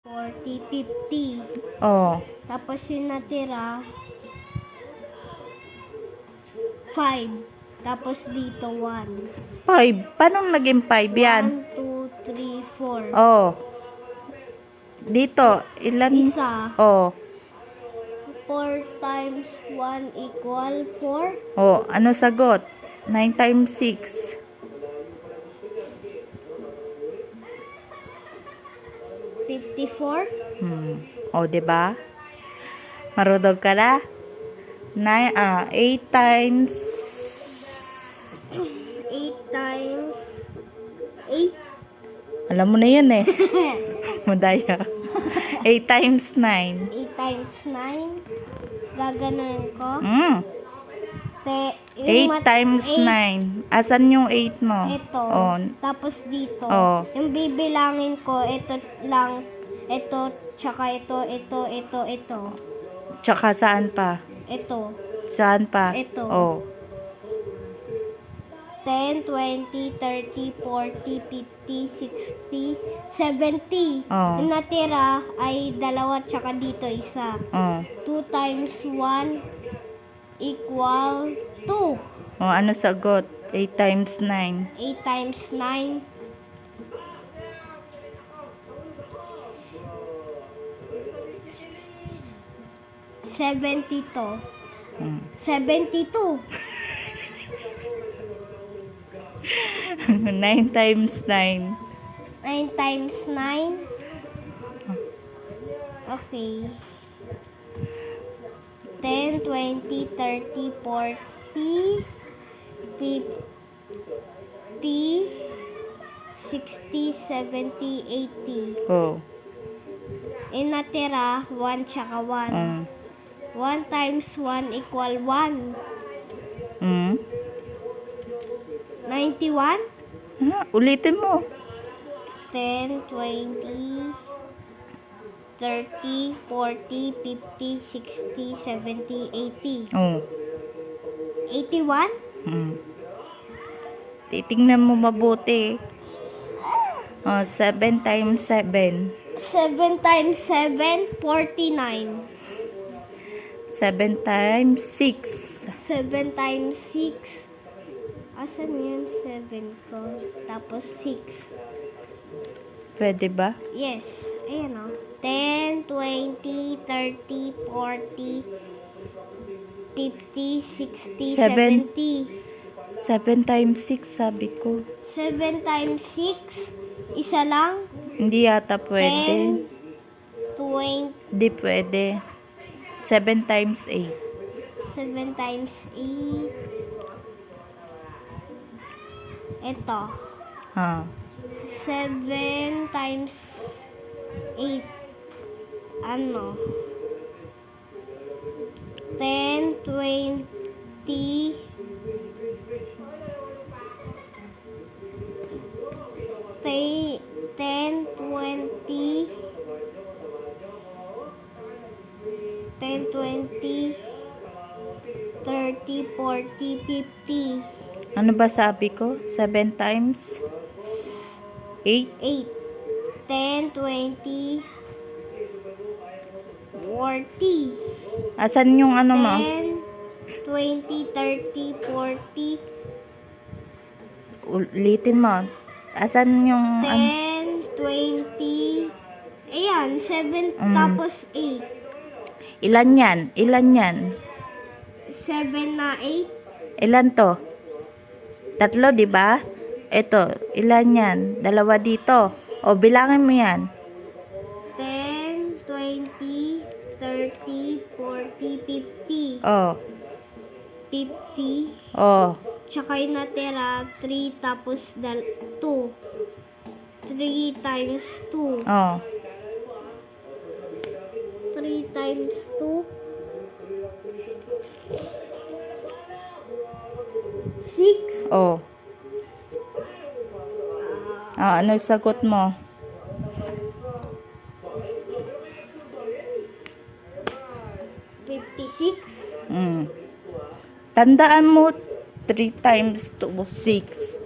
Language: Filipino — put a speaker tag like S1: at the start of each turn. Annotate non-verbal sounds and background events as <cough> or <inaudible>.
S1: 40, 50.
S2: Oh.
S1: Tapos yung natira, 5. Tapos dito, 1.
S2: 5. Paano naging 5 yan?
S1: 1, 2, 3, 4.
S2: Oh. Dito, ilan?
S1: Isa.
S2: Oh.
S1: 4 times 1 equal 4.
S2: Oh, ano sagot? 9 times 6.
S1: 54.
S2: Hmm. Oh, 'di ba? Marunong ka na? 9 ah 8 times
S1: 8 times 8.
S2: Alam mo na 'yan eh. <laughs> Madaya. 8 times 9.
S1: 8 times 9. Gaganon ko.
S2: Hmm.
S1: Te,
S2: 8 times 9. Asan yung 8 mo?
S1: Ito.
S2: Oh.
S1: Tapos dito.
S2: Oh.
S1: Yung bibilangin ko, ito lang. Ito, tsaka ito, ito, ito, ito.
S2: Tsaka saan pa?
S1: Ito.
S2: Saan pa?
S1: Ito.
S2: Oh.
S1: 10, 20, 30, 40, 50, 60, 70.
S2: Oh.
S1: Yung natira ay dalawa tsaka dito isa.
S2: Oh.
S1: 2 times 1 equal 2.
S2: Oh, ano sagot? 8 times 9.
S1: 8 times 9. Seventy-two.
S2: Hmm.
S1: Seventy-two. <laughs>
S2: 9 times 9.
S1: Nine times nine. Okay. 10, 20, 30, 40, 50, 60, 70, 80.
S2: Oh.
S1: E natira, 1 tsaka 1.
S2: Mm.
S1: 1 times 1 equal 1.
S2: Mm.
S1: 91?
S2: Ah, ulitin mo.
S1: 10, 20, 30, 40, 50, 60, 70, 80.
S2: Oh.
S1: 81?
S2: Mm. Titingnan mo mabuti. Oh, 7 times 7.
S1: 7 times 7, 49.
S2: 7 times 6.
S1: 7 times 6. Asan yun? 7 ko. Tapos 6.
S2: Pwede ba?
S1: Yes. Ayan o. 10, 20, 30, 40, 50, 60,
S2: Seven.
S1: 70.
S2: 7 times 6 sabi ko.
S1: 7 times 6. Isa lang.
S2: Hindi yata pwede.
S1: 10, 20,
S2: Hindi pwede. 7 times 8.
S1: 7 times 8. Ito.
S2: Ha.
S1: 7 times 8. Ano? 10, 20, 10, 10, 20, 10, 20, 30, 40, 50.
S2: Ano ba sabi ko? 7 times 8?
S1: 8, 10, 20, 40,
S2: Asan yung ano mo?
S1: 10, 20, 30, 40,
S2: Ulitin mo. Asan yung... ano?
S1: 10, 20, ayan, 7
S2: Mm.
S1: tapos 8.
S2: Ilan yan? Ilan yan?
S1: 7 na 8,
S2: Ilan to? Tatlo, di ba? Ito, ilan yan? Dalawa dito. O, bilangin mo yan.
S1: 10, 20, 30, 40, 50.
S2: O,
S1: 50,
S2: o.
S1: tsaka yung natira, 3 tapos 2. 3 times 2.
S2: O.
S1: 3 times 2. 6.
S2: O. Ah, ano sagot mo?
S1: Fifty-six.
S2: Mm. Tandaan mo, 3 times 2, 6.